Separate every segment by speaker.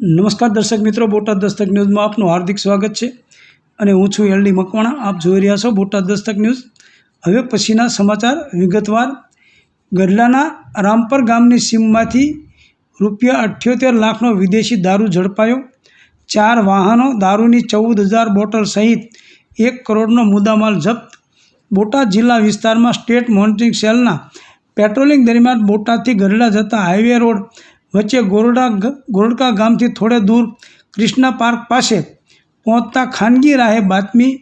Speaker 1: નમસ્કાર દર્શક મિત્રો, બોટાદ દસ્તક ન્યૂઝમાં આપનું હાર્દિક સ્વાગત છે. અને હું છું એલડી મકવાણા. આપ જોઈ રહ્યા છો બોટાદ દસ્તક ન્યૂઝ. હવે પછીના સમાચાર વિગતવાર. ગઢડાના રામપર ગામની સીમમાંથી રૂપિયા અઠ્યોતેર લાખનો વિદેશી દારૂ ઝડપાયો. ચાર વાહનો દારૂની ચૌદ હજાર બોટલ સહિત એક કરોડનો મુદ્દામાલ જપ્ત. બોટાદ જિલ્લા વિસ્તારમાં સ્ટેટ મોનિટરિંગ સેલના પેટ્રોલિંગ દરમિયાન બોટાદથી ગઢડા જતા હાઈવે રોડ વચ્ચે ગોરડા ગોરડકા ગામથી થોડે દૂર ક્રિષ્ના પાર્ક પાસે પહોંચતા ખાનગી રાહે બાતમી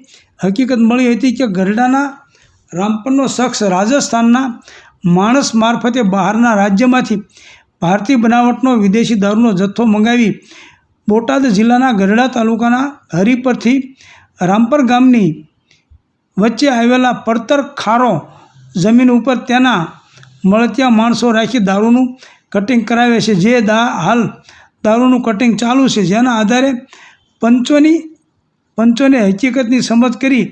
Speaker 1: હકીકત મળી હતી કે ગરડાના રામપરનો શખ્સ રાજસ્થાનના માણસ મારફતે બહારના રાજ્યમાંથી ભારતીય બનાવટનો વિદેશી દારૂનો જથ્થો મંગાવી બોટાદ જિલ્લાના ગરડા તાલુકાના હરિપરથી રામપર ગામની વચ્ચે આવેલા પડતર ખારો જમીન ઉપર તેના મળતિયા માણસો રાખી દારૂનું કટિંગ કરાવે છે. જે દા હાલ દારૂનું કટિંગ ચાલુ છે. જેના આધારે પંચોની, પંચોને હકીકતની સમજ કરી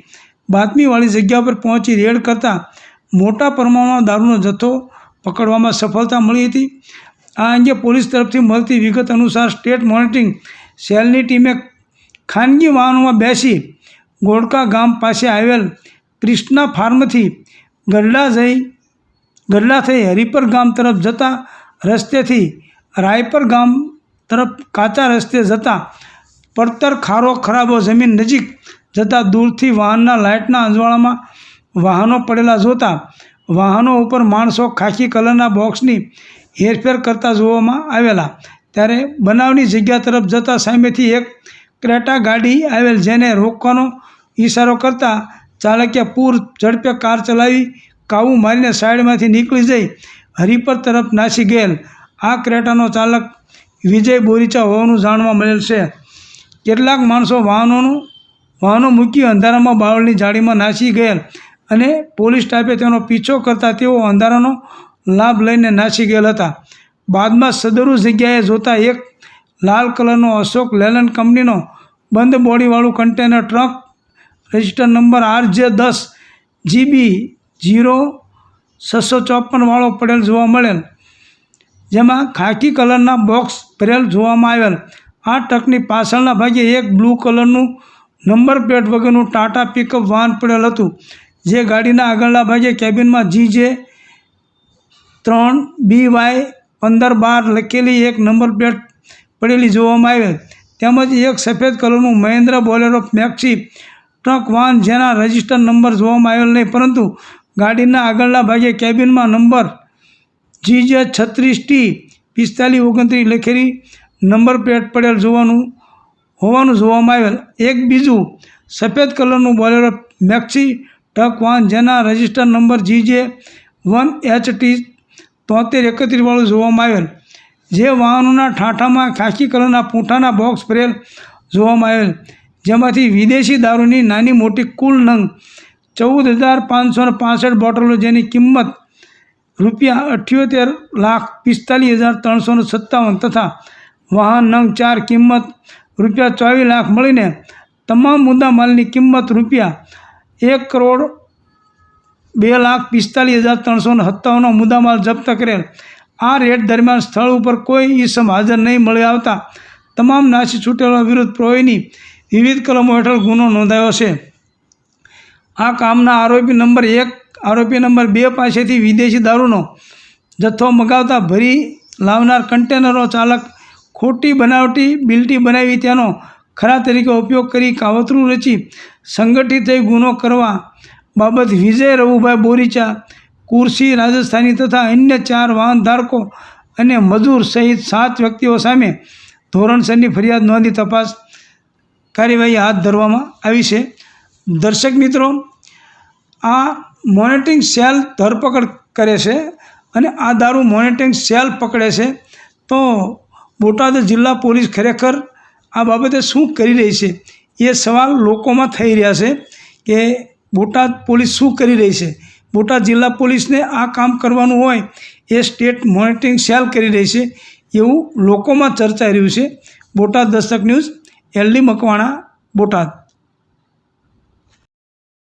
Speaker 1: બાતમીવાળી જગ્યા પર પહોંચી રેડ કરતાં મોટા પ્રમાણમાં દારૂનો જથ્થો પકડવામાં સફળતા મળી હતી. આ અંગે પોલીસ તરફથી મળતી વિગત અનુસાર સ્ટેટ મોનિટરિંગ સેલની ટીમે ખાનગી વાહનોમાં બેસી ગોળકા ગામ પાસે આવેલ ક્રિષ્ના ફાર્મથી ગરડા જઈ, ગરડા થઈ હરિપર ગામ તરફ જતા રસ્તેથી રાયપર ગામ તરફ કાચા રસ્તે જતાં પડતર ખારો ખરાબો જમીન નજીક જતાં દૂરથી વાહનના લાઇટના અજવાળામાં વાહનો પડેલા જોતા વાહનો ઉપર માણસો ખાખી કલરના બોક્સની હેરફેર કરતા જોવામાં આવેલા. ત્યારે બનાવની જગ્યા તરફ જતાં સામેથી એક ક્રેટા ગાડી આવેલ જેને રોકવાનો ઈશારો કરતાં ચાલકે પૂર ઝડપે કાર ચલાવી કાવું મારીને સાઈડમાંથી નીકળી જઈ હરિપર તરફ નાસી ગયેલ. આ ક્રેટાનો ચાલક વિજય બોરીચા હોવાનું જાણવા મળેલ છે. કેટલાક માણસો વાહનોનું, વાહનો મૂકી અંધારામાં બાવળની જાળીમાં નાસી ગયેલ અને પોલીસ સ્ટાફે તેનો પીછો કરતા તેઓ અંધારાનો લાભ લઈને નાસી ગયેલ હતા. બાદમાં સદરુ જગ્યાએ જોતા એક લાલ કલરનો અશોક લેલન કંપનીનો બંધ બોડીવાળું container truck, register number R J દસ, જીબી જીરો છસો ચોપનવાળો પડેલ જોવા મળેલ જેમાં ખાકી કલરના બોક્સ ભરેલ જોવામાં આવેલ. આ ટ્રકની પાછળના ભાગે એક બ્લુ કલરનું નંબર પ્લેટ વગરનું ટાટા પિકઅપ વાહન પડેલ હતું, જે ગાડીના આગળના ભાગે કેબિનમાં જી જે ત્રણ બી વાય પંદર બાર લખેલી એક નંબર પ્લેટ પડેલી જોવામાં આવેલ. તેમજ એક સફેદ કલરનું મહેન્દ્ર બોલેરો મેક્સી ટ્રક વાહન, જેના રજિસ્ટર નંબર જોવામાં આવેલ નહીં, પરંતુ ગાડીના આગળના ભાગે કેબિનમાં નંબર જી જે છત્રીસ ટી પિસ્તાલીસ ઓગણત્રીસ લખેલી નંબર પ્લેટ પડેલ જોવાનું, હોવાનું જોવામાં આવેલ. એક બીજું, સફેદ કલરનું બોલેરો મેક્સી ટક વાહન જેના register number G J one H T તોતેર એકત્રીસવાળું જોવામાં આવેલ. જે વાહનોના ઠાઠામાં ખાખી કલરના પૂંઠાના બોક્સ ભરેલ જોવામાં આવેલ. જેમાંથી વિદેશી દારૂની નાની મોટી કુલ નંગ ચૌદ હજાર પાંચસો પાસઠ બોટલો જેની કિંમત રૂપિયા અઠ્યોતેર લાખ પિસ્તાલીસ હજાર ત્રણસો સત્તાવન તથા વાહન નંગ ચાર કિંમત રૂપિયા ચોવીસ લાખ મળીને તમામ મુદ્દા માલની કિંમત રૂપિયા એક કરોડ બે લાખ પિસ્તાલીસ હજાર ત્રણસો સત્તાવનનો મુદ્દામાલ જપ્ત કરેલ. આ રેડ દરમિયાન સ્થળ ઉપર કોઈ ઈસમ હાજર નહીં મળી આવતા તમામ નાસી છૂટેલા વિરુદ્ધ પ્રોયની વિવિધ કલમો હેઠળ ગુનો નોંધાયો છે. આ કામના આરોપી નંબર એક, આરોપી નંબર બે પાસેથી વિદેશી દારૂનો જથ્થો મગાવતા ભરી લાવનાર કન્ટેનરો ચાલક ખોટી બનાવટી બિલ્ટી બનાવી તેનો ખરા તરીકે ઉપયોગ કરી કાવતરું રચી સંગઠિત થઈ ગુનો કરવા બાબત વિજય રવુભાઈ બોરીચા કુર્સી રાજસ્થાની તથા અન્ય ચાર વાહન ધારકો અને મજૂર સહિત સાત વ્યક્તિઓ સામે ધોરણસરની ફરિયાદ નોંધી તપાસ કાર્યવાહી હાથ ધરવામાં આવી છે. દર્શક મિત્રો, આ મોનિટરિંગ સેલ ધરપકડ કરે છે અને આ દારૂ મોનિટરિંગ સેલ પકડે છે, તો બોટાદ જિલ્લા પોલીસ ખરેખર આ બાબતે શું કરી રહી છે? એ સવાલ લોકોમાં થઈ રહ્યા છે કે બોટાદ પોલીસ શું કરી રહી છે? બોટાદ જિલ્લા પોલીસને આ કામ કરવાનું હોય, એ સ્ટેટ મોનિટરિંગ સેલ કરી રહી છે એવું લોકોમાં ચર્ચાઈ રહ્યું છે. Botad Dastak news, LD Makwana, Botad.